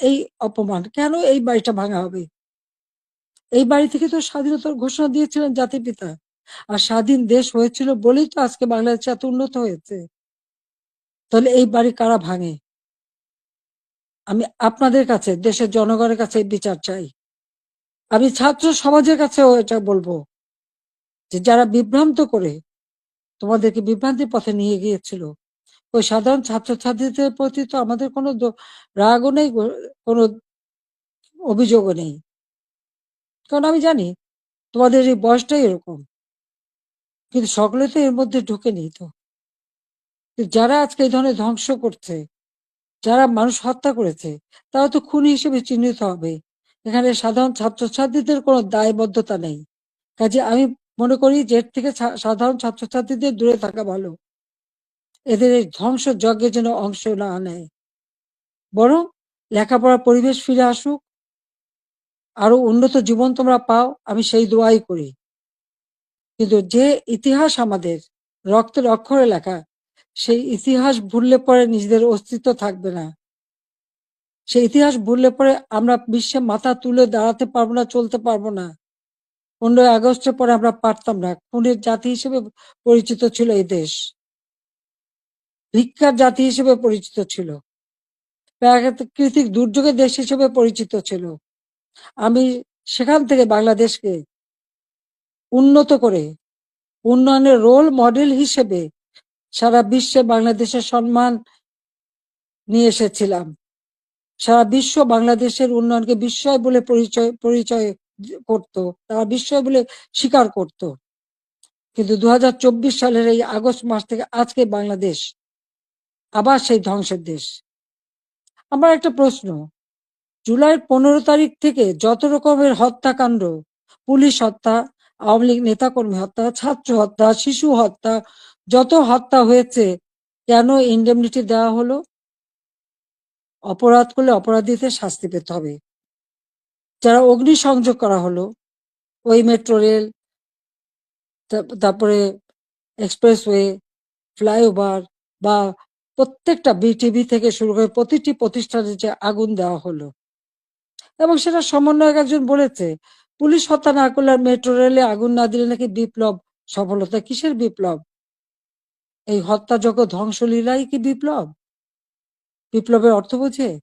এই অপমান? কেন এই বাড়িটা ভাঙা হবে? এই বাড়ি থেকে তো স্বাধীনতার ঘোষণা দিয়েছিলেন জাতির পিতা। আর স্বাধীন দেশ হয়েছিল বলেই তো আজকে বাংলাদেশ এত উন্নত হয়েছে। তাহলে এই বাড়ি কারা ভাঙে? আমি আপনাদের কাছে, দেশের জনগণের কাছে বিচার চাই। আমি ছাত্র সমাজের কাছেও এটা বলব যে যারা বিভ্রান্ত করে তোমাদেরকে বিভ্রান্তির পথে নিয়ে গিয়েছিল ওই সাধারণ ছাত্রছাত্রীদের প্রতি তো আমাদের কোনো রাগও নেই কোনো অভিযোগও নেই। কারণ আমি জানি তোমাদের এই বয়সটাই এরকম। কিন্তু সকলে তো এর মধ্যে ঢুকেনি তো। যারা আজকে এই ধরনের ধ্বংস করছে, যারা মানুষ হত্যা করেছে, তারা তো খুনি হিসেবে চিহ্নিত হবে। এখানে সাধারণ ছাত্রছাত্রীদের কোনো দায়বদ্ধতা নেই। কাজে আমি মনে করি যে থেকে সাধারণ ছাত্রছাত্রীদের দূরে থাকা ভালো। এদের এই ধ্বংস যজ্ঞের যেন অংশ না নেয়। বরং লেখাপড়ার পরিবেশ ফিরে আসুক। আরও উন্নত জীবন তোমরা পাও, আমি সেই দোয়াই করি। কিন্তু যে ইতিহাস আমাদের, রক্তের অক্ষরে লেখা, সেই ইতিহাস ভুললে পরে নিজেদের অস্তিত্ব থাকবে না। সেই ইতিহাস ভুললে পরে আমরা বিশ্বে মাথা তুলে দাঁড়াতে পারব না, চলতে পারব না। পনেরোই আগস্টের পরে আমরা পারতাম না। খুনের জাতি হিসেবে পরিচিত ছিল এই দেশ। ভিক্ষার জাতি হিসেবে পরিচিত ছিল। প্রাকৃতিক দুর্যোগের দেশ হিসেবে পরিচিত ছিল। আমি সেখান থেকে বাংলাদেশকে উন্নত করে উন্নয়নের রোল মডেল হিসেবে সারা বিশ্বে বাংলাদেশের সম্মান নিয়ে এসেছিলাম। সারা বিশ্ব বাংলাদেশের উন্নয়নকে বিস্ময় বলে পরিচয় পরিচয় করত, তারা বিস্ময় বলে স্বীকার করত। কিন্তু দু হাজার চব্বিশ সালের এই আগস্ট মাস থেকে আজকে বাংলাদেশ আবার সেই ধ্বংসের দেশ। আমার একটা প্রশ্ন। জুলাইয়ের পনেরো তারিখ থেকে যত রকমের হত্যাকাণ্ড, পুলিশ হত্যা, আওয়ামী লীগ নেতাকর্মী হত্যা, ছাত্র হত্যা, শিশু হত্যা, যত হত্যা হয়েছে, কেন ইন্ডেমনিটি দেওয়া হলো? অপরাধ করলে অপরাধীদের শাস্তি পেতে হবে। যারা অগ্নিসংযোগ করা হলো, ওই মেট্রো রেল তারপরে এক্সপ্রেসওয়ে ফ্লাইওভার বা প্রত্যেকটা বিটিভি থেকে শুরু করে প্রতিটি প্রতিষ্ঠানে যে আগুন দেওয়া হলো। এবং সেটা সমন্বয়ক একজন বলেছে, পুলিশ হত্যা না করলে আর মেট্রো রেলে আগুন না দিলে নাকি বিপ্লব সফলতা কিসের বিপ্লব? এই হত্যাযজ্ঞ ধ্বংসলীলাই কি বিপ্লব? বিপ্লবের অর্থ বোঝে?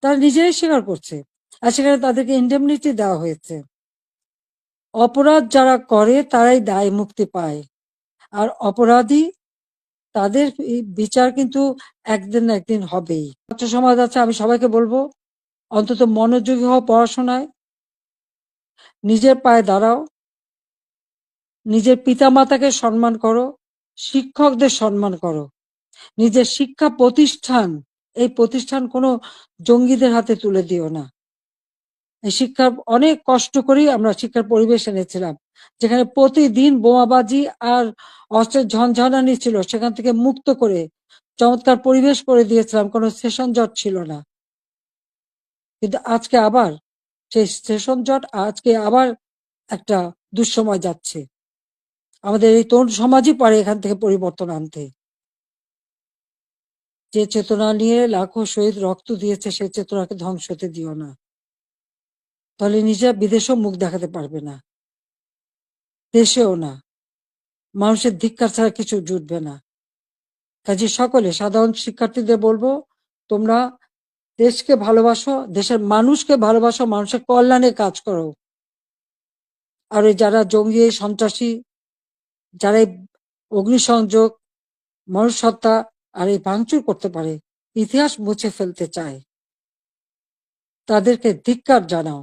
তারা নিজেরাই স্বীকার করছে। আর সেখানে তাদেরকে ইন্ডেমনিটি দেওয়া হয়েছে। অপরাধ যারা করে তারাই দায় মুক্তি পায়। আর অপরাধী তাদের বিচার কিন্তু একদিন না একদিন হবেই। ছাত্র সমাজ আছে, আমি সবাইকে বলব, অন্তত মনোযোগী হও পড়াশোনায়, নিজের পায়ে দাঁড়াও, নিজের পিতামাতাকে সম্মান করো, শিক্ষকদের সম্মান করো, নিজের শিক্ষা প্রতিষ্ঠান, এই প্রতিষ্ঠান কোনো জঙ্গিদের হাতে তুলে দিও না। শিক্ষার অনেক কষ্ট করেই আমরা শিক্ষার পরিবেশ এনেছিলাম। যেখানে প্রতিদিন বোমাবাজি আর অস্ত্রের ঝনঝনানি ছিল, সেখান থেকে মুক্ত করে চমৎকার পরিবেশ করে দিয়েছিলাম, কোনো সেশন জট ছিল না। কিন্তু আজকে আবার, সেই সেশন জট আজকে আবার একটা দুঃসময় যাচ্ছে। আমাদের এই তরুণ সমাজই পারে এখান থেকে পরিবর্তন আনতে। যে চেতনা নিয়ে লাখো শহীদ রক্ত দিয়েছে, সেই চেতনাকে ধ্বংস হতে দিও না। তাহলে নিজেরা বিদেশেও মুখ দেখাতে পারবে না। দেশেও না। মানুষের ধিক্কার ছাড়া কিছু জুটবে না। কাজে সকলে সাধারণ শিক্ষার্থীদের বলব, তোমরা দেশকে ভালোবাসো, দেশের মানুষকে ভালোবাসো, মানুষের কল্যাণে কাজ করো। আর যারা জঙ্গি, সন্ত্রাসী যারা অগ্নিসংযোগ মানুষ হত্যা আর এই ভাঙচুর করতে পারে, ইতিহাস মুছে ফেলতে চায়, তাদেরকে ধিক্কার জানাও।